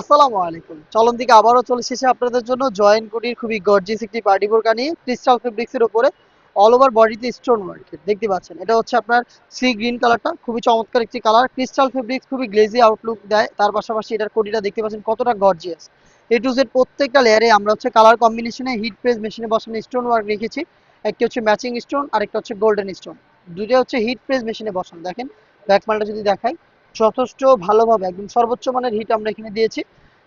আসসালামু আলাইকুম। চলন দিকে আবারও চলে এসেছে আপনাদের জন্য জয়েন্ট কোটির খুবই গর্জিয়াস একটি পার্টি বোরকা নিয়ে ক্রিস্টাল ফেব্রিক্সের উপরে অল ওভার বডিতে স্টোন ওয়ার্কের দেখতে পাচ্ছেন, এটা হচ্ছে আপনার সি গ্রিন কালারটা খুবই চমৎকার একটি কালার ক্রিস্টাল ফেব্রিক্স খুবই গ্লেজি আউটলুক দেয়, তার পাশাপাশি এটার কোটিটা দেখতে পাচ্ছেন কতটা গর্জিয়াস এ টু জেড প্রত্যেকটা লেয়ারে আমরা হচ্ছে কালার কম্বিনেশনে হিট প্রেস মেশিনে বসানো স্টোন ওয়ার্ক রেখেছি। একটি হচ্ছে ম্যাচিং স্টোন আর একটা হচ্ছে গোল্ডেন স্টোন দুটো হচ্ছে হিট প্রেস মেশিনে বসানো। দেখেন ব্যাক মালটা যদি দেখাই যথেষ্ট ভালোভাবে, একদম সর্বোচ্চ মানের হিট আমরা এখানে দিয়েছি।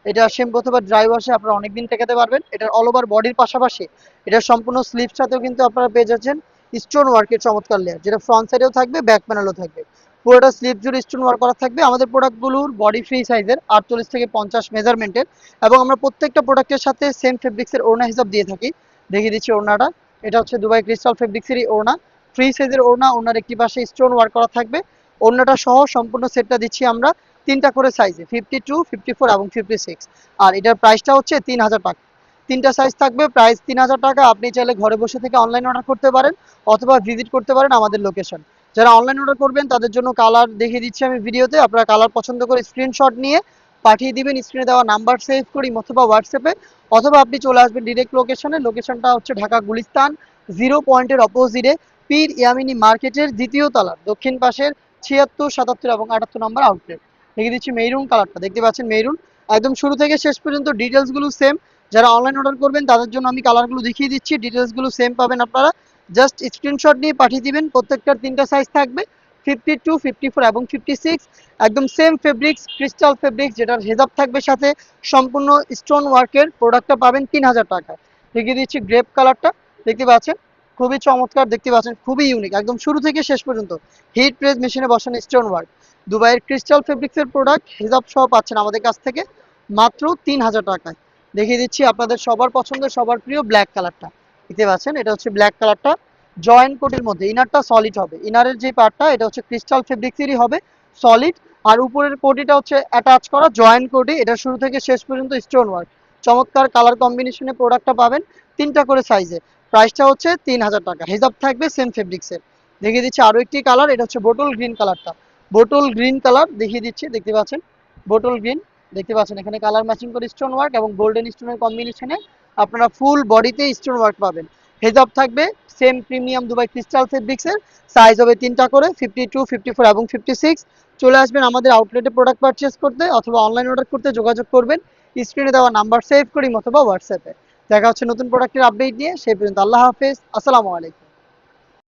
এটা সেম অথবা ড্রাই ওয়াশে আপনারা অনেকদিন টেকাতে পারবেন। এটার অল ওভার বডির পাশাপাশি এটা সম্পূর্ণ স্লিপ সাথেও কিন্তু আপনারা পেয়ে যাচ্ছেন স্টোন ওয়ার্কের চমৎকার লেয়ার যেটা ফ্রন্ট সাইডেও থাকবে ব্যাক প্যানেলও থাকবে। পুরোটা স্লিপ জুড়ে স্টোন ওয়ার্ক করা থাকবে। আমাদের প্রোডাক্টগুলোর বডি ফ্রি সাইজের আটচল্লিশ থেকে পঞ্চাশ মেজারমেন্টের এবং আমরা প্রত্যেকটা প্রোডাক্টের সাথে সেম ফেব্রিক্সের ওড়না হিসাব দিয়ে থাকি। দেখিয়ে দিচ্ছি ওড়নাটা। এটা হচ্ছে দুবাই ক্রিস্টাল ফেব্রিক্সেরই ওড়না। ফ্রি সাইজের ওড়না, ওড়নার একটি পাশে স্টোন ওয়ার্ক করা থাকবে। ওড়নাটা সহ সম্পূর্ণ সেটটা দিচ্ছি আমরা তিনটা করে সাইজে ফিফটি টু ফিফটি ফোর এবং ফিফটি সিক্স আর এটার প্রাইসটা হচ্ছে তিন হাজার টাকা। তিনটা সাইজ থাকবে প্রাইস তিন হাজার টাকা। আপনি চাইলে ঘরে বসে থেকে অনলাইন অর্ডার করতে পারেন অথবা ভিজিট করতে পারেন আমাদের লোকেশন যারা অনলাইন অর্ডার করবেন, তাদের জন্য কালার দেখিয়ে দিচ্ছি আমি ভিডিওতে আপনারা কালার পছন্দ করে স্ক্রিনশট নিয়ে পাঠিয়ে দিবেন স্ক্রিনে দেওয়া নাম্বার সেভ করি অথবা হোয়াটসঅ্যাপে অথবা আপনি চলে আসবেন ডিরেক্ট লোকেশনে লোকেশনটা হচ্ছে ঢাকা গুলিস্তান জিরো পয়েন্টের অপোজিটে পীর ইয়ামিনী মার্কেটের দ্বিতীয় তলার দক্ষিণ পাশের ছিয়াত্তর, সাতাত্তর এবং আটাত্তর নম্বর আউটলেট দেখিয়ে দিচ্ছি মেরুন কালারটা দেখতে পাচ্ছেন মেরুন একদম শুরু থেকে শেষ পর্যন্ত ডিটেলসগুলো সেম যারা অনলাইন অর্ডার করবেন, তাদের জন্য আমি কালারগুলো দেখিয়ে দিচ্ছি। ডিটেলসগুলো সেম পাবেন আপনারা। জাস্ট স্ক্রিনশট নিয়ে পাঠিয়ে দিবেন। প্রত্যেকটার তিনটা সাইজ থাকবে। ফিফটি টু ফিফটি ফোর এবং ফিফটি সিক্স একদম সেম ফেব্রিক্স ক্রিস্টাল ফেব্রিক্স যেটার হেজাব থাকবে সাথে। সম্পূর্ণ স্টোন ওয়ার্কের প্রোডাক্টটা পাবেন তিন হাজার টাকায়। দেখিয়ে দিচ্ছি গ্রেপ কালারটা দেখতে পাচ্ছেন? খুবই চমৎকার, দেখতে পাচ্ছেন, খুবই ইউনিক একদম শুরু থেকে শেষ পর্যন্ত। হিট প্রেস মেশিনে বসানো স্টোন ওয়ার্ক দুবাইয়ের ক্রিস্টাল ফেব্রিক্সের প্রোডাক্ট হিজাব সহ পাচ্ছেন আমাদের কাছ থেকে মাত্র তিন হাজার টাকায়। দেখিয়ে দিচ্ছি আপনাদের সবার পছন্দের, সবার প্রিয় ব্ল্যাক কালারটা দেখতে পাচ্ছেন, এটা হচ্ছে ব্ল্যাক কালারটা জয়েন্ট কোটের মধ্যে ইনারটা সলিড হবে। ইনারের যে পার্টটা এটা হচ্ছে ক্রিস্টাল ফেব্রিক্সেরই হবে সলিড আর উপরের কোটিটা হচ্ছে অ্যাটাচ করা জয়েন্ট কোটি এটা শুরু থেকে শেষ পর্যন্ত স্টোন ওয়ার্ক চমৎকার কালার কম্বিনেশনে প্রোডাক্টটা পাবেন, তিনটা করে সাইজে প্রাইসটা হচ্ছে তিন হাজার টাকা। হিজাব থাকবে সেম ফেব্রিক্সের দেখিয়ে দিচ্ছি আরও একটি কালার এটা হচ্ছে বোটল গ্রিন কালারটা বোটল গ্রিন কালার দেখিয়ে দিচ্ছি, দেখতে পাচ্ছেন? বোটল গ্রিন দেখতে পাচ্ছেন? এখানে কালার ম্যাচিং করে স্টোন ওয়ার্ক এবং গোল্ডেন স্টোনের কম্বিনেশনে আপনারা ফুল বডিতে স্টোন ওয়ার্ক পাবেন। হেজাব থাকবে সেম প্রিমিয়াম দুবাই ক্রিস্টাল ফেব্রিক্সের সাইজ হবে তিনটা করে ফিফটি টু ফিফটি ফোর এবং ফিফটি সিক্স চলে আসবেন আমাদের আউটলেটে প্রোডাক্ট পারচেস করতে অথবা অনলাইন অর্ডার করতে যোগাযোগ করবেন। স্ক্রিনে দেওয়া নাম্বার সেভ করি অথবা হোয়াটসঅ্যাপে দেখা হচ্ছে নতুন প্রোডাক্টের আপডেট নিয়ে সেই পর্যন্ত আল্লাহ হাফেজ। আসসালামু আলাইকুম।